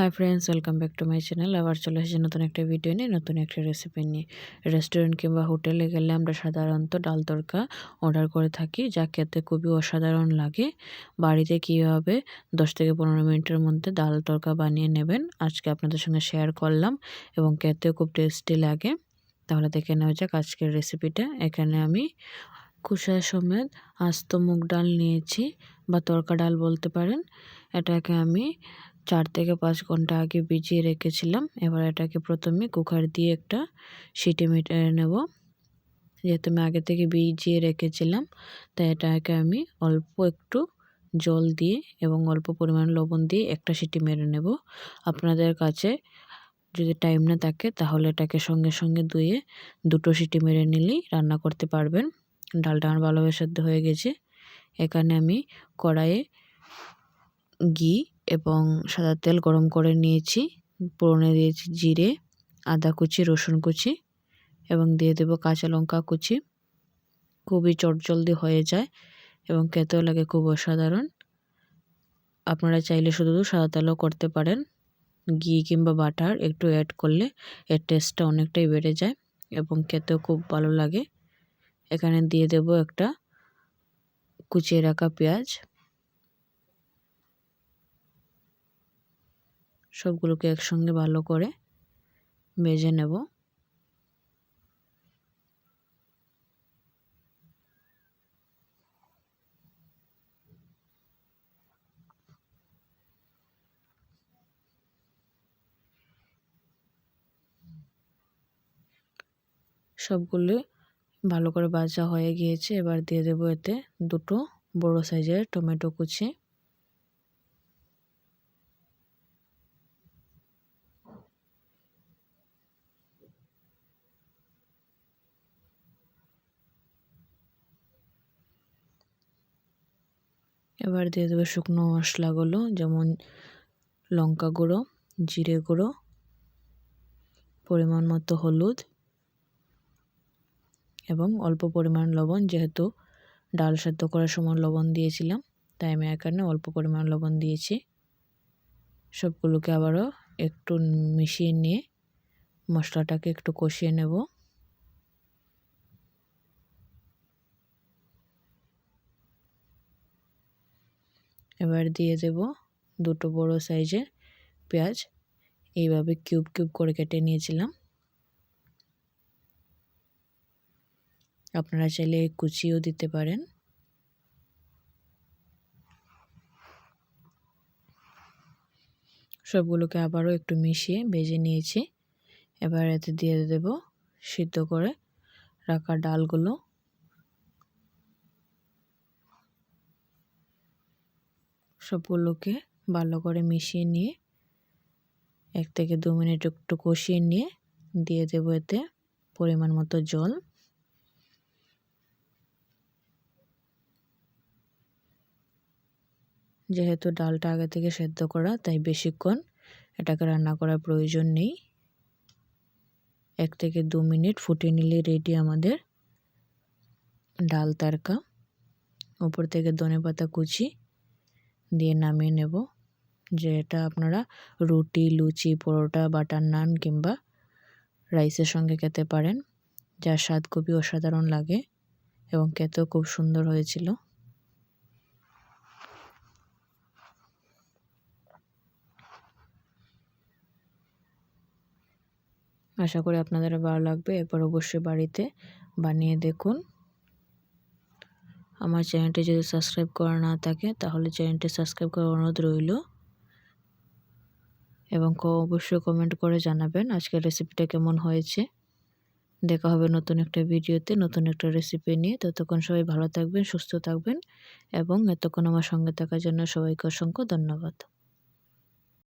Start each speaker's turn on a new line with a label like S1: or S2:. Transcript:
S1: Hi friends welcome back to my channel আবার চলে এসেছি নতুন একটা ভিডিও নিয়ে, নতুন একটা রেসিপি নিয়ে। রেস্টুরেন্ট কিংবা হোটেলে গেলে আমরা সাধারণত ডাল তরকা অর্ডার করে থাকি, যা খেতে খুবই অসাধারণ লাগে। বাড়িতে কীভাবে দশ থেকে পনেরো মিনিটের মধ্যে ডাল তরকা বানিয়ে নেবেন, আজকে আপনাদের সঙ্গে শেয়ার করলাম এবং খেতেও খুব টেস্টি লাগে। তাহলে দেখে নেওয়া যাক আজকের রেসিপিটা এখানে আমি কুসা সমেত আস্ত মুগ ডাল নিয়েছি, বা তরকা ডাল বলতে পারেন। এটাকে আমি চার থেকে পাঁচ ঘণ্টা আগে ভিজিয়ে রেখেছিলাম। এবার এটাকে প্রথমে কুকার দিয়ে একটা সিটি মিটে নেব। যেহেতু আমি আগে থেকে ভিজিয়ে রেখেছিলাম, তাই এটাকে আমি অল্প একটু জল দিয়ে এবং অল্প পরিমাণ লবণ দিয়ে একটা সিটি মেরে নেব। আপনাদের কাছে যদি টাইম না থাকে, তাহলে এটাকে সঙ্গে সঙ্গে ধুয়ে দুটো সিটি মেরে নিলেই রান্না করতে পারবেন। ডালটা আমার ভালোভাবে সেদ্ধ হয়ে গেছে। এখানে আমি কড়াইয়ে ঘি এবং সাদা তেল গরম করে নিয়েছি। পোড়নে দিয়েছি জিরে, আদা কুচি, রসুন কুচি এবং দিয়ে দেবো কাঁচা লঙ্কা কুচি। খুবই চটজলদি হয়ে যায় এবং খেতেও লাগে খুব অসাধারণ। আপনারা চাইলে শুধু সাদা তেলও করতে পারেন। ঘি কিংবা বাটার একটু অ্যাড করলে এর টেস্টটা অনেকটাই বেড়ে যায় এবং খেতেও খুব ভালো লাগে। এখানে দিয়ে দেব একটা কুচিয়ে রাখা পেঁয়াজ। সবগুলোকে একসঙ্গে ভালো করে ভেজে নেব। সবগুলো ভালো করে ভাজা হয়ে গিয়েছে। এবার দিয়ে দেবো এতে দুটো বড় সাইজের টমেটো কুচি। এবার দিয়ে দেবো শুকনো মশলাগুলো, যেমন লঙ্কা গুঁড়ো, জিরে গুঁড়ো, পরিমাণ মতো হলুদ এবং অল্প পরিমাণ লবণ, যেহেতু ডাল সেদ্ধ করার সময় লবণ দিয়েছিলাম, তাই আমি এখানে অল্প পরিমাণ লবণ দিয়েছি। সবগুলোকে আবারও একটু মিশিয়ে নিয়ে মশলাটাকে একটু কষিয়ে নেব। এবার দিয়ে দেব দুটো বড় সাইজের পেঁয়াজ। এইভাবে কিউব কিউব করে কেটে নিয়েছিলাম। আপনারা চাইলে কুচিও দিতে পারেন। সবগুলোকে আবারও একটু মিশিয়ে ভেজে নিয়েছি। এবার এতে দিয়ে দেব সিদ্ধ করে রাখা ডালগুলো। সবগুলোকে ভালো করে মিশিয়ে নিয়ে, এক থেকে দু মিনিট একটু কষিয়ে নিয়ে দিয়ে দেব এতে পরিমাণ মতো জল। যেহেতু ডালটা আগে থেকে সেদ্ধ করা, তাই বেশিক্ষণ এটাকে রান্না করার প্রয়োজন নেই। এক থেকে দু মিনিট ফুটিয়ে নিলে রেডি আমাদের ডাল তারকা। উপর থেকে ধনে পাতা কুচি দিয়ে নামিয়ে নেব। যেটা আপনারা রুটি, লুচি, পরোটা, বাটার নান কিংবা রাইসের সঙ্গে খেতে পারেন। যার স্বাদ খুবই অসাধারণ লাগে এবং খেতেও খুব সুন্দর হয়েছিল। আশা করি আপনাদের ভালো লাগবে। একবার অবশ্যই বাড়িতে বানিয়ে দেখুন। আমার চ্যানেলটি যদি সাবস্ক্রাইব করা না থাকে, তাহলে চ্যানেলটি সাবস্ক্রাইব করার অনুরোধ রইল। এবং অবশ্যই কমেন্ট করে জানাবেন আজকের রেসিপিটা কেমন হয়েছে। দেখা হবে নতুন একটা ভিডিওতে নতুন একটা রেসিপি নিয়ে। ততক্ষণ সবাই ভালো থাকবেন, সুস্থ থাকবেন এবং এতক্ষণ আমার সঙ্গে থাকার জন্য সবাইকে অসংখ্য ধন্যবাদ।